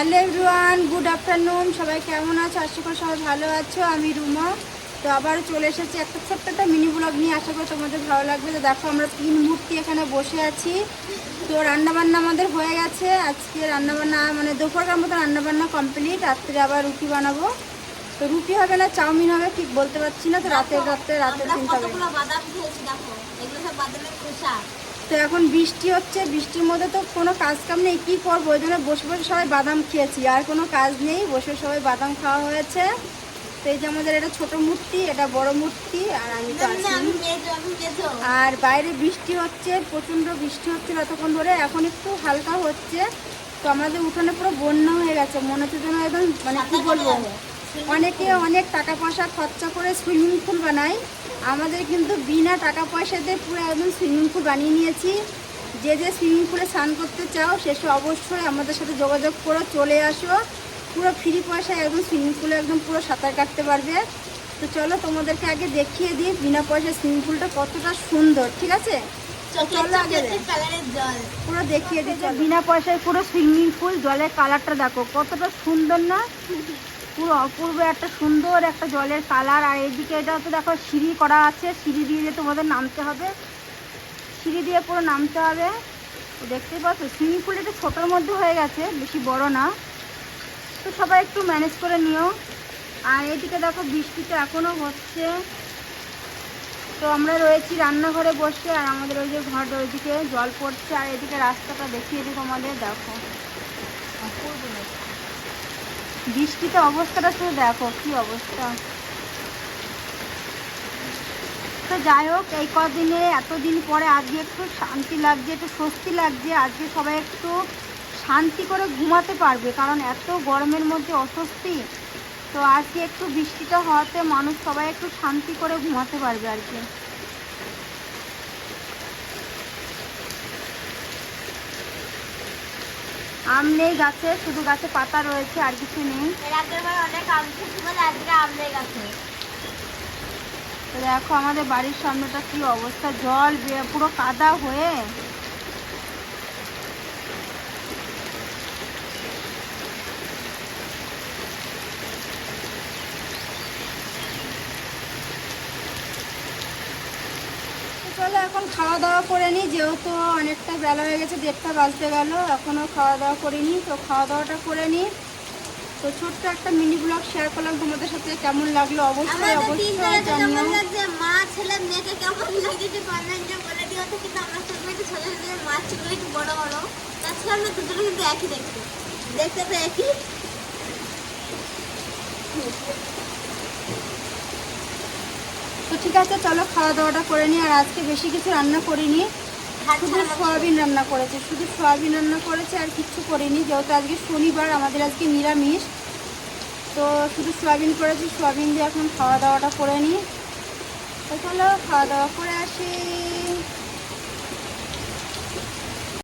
Hello everyone good afternoon সবাই কেমন আছো? আশা করি সবাই ভালো আছো আমি রুমা। তো আবার চলে এসেছি একটা ছোট্ট একটা মিনি ব্লগ নিয়ে আশা করি তোমাদের ভালো লাগবে। তো দেখো আমরা তিন মূর্তি এখানে বসে আছি। তো রান্নাবান্না আমাদের হয়ে গেছে। আজকে রান্নাবান্না মানে দুপুরকার মতো রান্নাবান্না কমপ্লিট রাত্রে আবার রুটি বানাবো। তো রুটি হবে না চাউমিন হবে ঠিক বলতে পারছি না। তো হবে। কতগুলো বাদাম দেখো এগুলো সব বাদামের খোসা। তো এখন বৃষ্টি হচ্ছে, বৃষ্টির মধ্যে তো কোনো কাজ কাম নেই, কী করব? ওই জন্য বসে বসে সবাই বাদাম খেয়েছি, আর কোনো কাজ নেই, বসে সবাই বাদাম খাওয়া হয়েছে। তো এই যে আমাদের এটা ছোট মূর্তি, এটা বড় মূর্তি, আর আমি তো আছি। আর বাইরে বৃষ্টি হচ্ছে, প্রচণ্ড বৃষ্টি হচ্ছে এতক্ষণ ধরে, এখন একটু হালকা হচ্ছে। তো আমাদের উঠোনে পুরো বন্যা হয়ে গেছে, মনে হচ্ছে যেন একদম মানে কি বলব? অনেকে অনেক টাকা পয়সা খরচা করে সুইমিং পুল বানায়। আমাদের কিন্তু বিনা টাকা পয়সাতে পুরো একদম সুইমিং পুল বানিয়ে নিয়েছি। যে যে সুইমিং পুলে স্নান করতে চাও সেসব অবশ্যই আমাদের সাথে যোগাযোগ করে চলে আসো। পুরো ফ্রি পয়সায় একদম সুইমিং পুলে একদম পুরো সাঁতার কাটতে পারবে। তো চলো তোমাদেরকে আগে দেখিয়ে দিই বিনা পয়সায় সুইমিং পুলটা কতটা সুন্দর ঠিক আছে? চলো আগে পুরো দেখিয়ে দিচ্ছে বিনা পয়সায় পুরো সুইমিং পুল জলের কালারটা দেখো কতটা সুন্দর না? পুরো অপূর্ব, একটা সুন্দর একটা জলের কালার। আর এইদিকে এটা তো দেখো, সিঁড়ি করা আছে। সিঁড়ি দিয়ে যে তোমাদের নামতে হবে, সিঁড়ি দিয়ে পুরো নামতে হবে। তো দেখতে পাচ্ছ, সুইমিং পুল একটু ছোটোর মধ্যে হয়ে গেছে, বেশি বড় না। তো সবাই একটু ম্যানেজ করে নিও। আর এইদিকে দেখো বৃষ্টিটা এখনও হচ্ছে। তো আমরা রয়েছি রান্নাঘরে বসে, আর আমাদের ওই যে ঘর ওইদিকে জল পড়ছে। আর এদিকে রাস্তাটা দেখিয়ে দিই তোমাদের, দেখো। বৃষ্টিতে অবস্থাটা শুধু দেখো, কি অবস্থা? তো যাই হোক, এই কদিনে, এতদিন পরে আজকে একটু শান্তি লাগছে, একটু স্বস্তি লাগছে। আজকে সবাই একটু শান্তি করে ঘুমাতে পারবে, কারণ এত গরমের মধ্যে অস্বস্তি। তো আজকে একটু বৃষ্টিটা হওয়াতে মানুষ সবাই একটু শান্তি করে ঘুমাতে পারবে আর কি। আম নেই গাছে, শুধু গাছে পাতা রয়েছে, আর কিছু নেই। অনেক গেছে তো দেখো আমাদের বাড়ির সামনেটা কি অবস্থা? জল পুরো কাদা হয়ে। চলো এখন খাওয়া দাওয়া করে নিই যেহেতু অনেকটা বেলা হয়ে গেছে দেড়টা বাজতে গেল এখনও খাওয়া দাওয়া করিনি তো খাওয়া দাওয়াটা করে নিই তো ছোট্ট একটা মিনি ব্লগ শেয়ার করলাম তোমাদের সাথে কেমন লাগল অবশ্যই অবশ্যই তিনজনের কেমন লাগছে? মা ছেলে মেয়েকে কেমন লাগছে কমেন্টে বলে দিও তো কিন্তু আমরা ছোট ছিল একটু বড় বড়। তাছাড়া আমরা কিন্তু একই দেখতে। দেখতে তো একই। ঠিক আছে, চলো খাওয়া দাওয়াটা করে নিই। আর আজকে বেশি কিছু রান্না করিনি। শুধু সয়াবিন রান্না করেছে। শুধু সয়াবিন রান্না করেছে আর কিচ্ছু করিনি। যেহেতু আজকে শনিবার, আমাদের আজকে নিরামিষ। তো শুধু সয়াবিন করেছি, সয়াবিন দিয়ে এখন খাওয়া দাওয়াটা করে নিই। তো চলো খাওয়া দাওয়া করে আসি।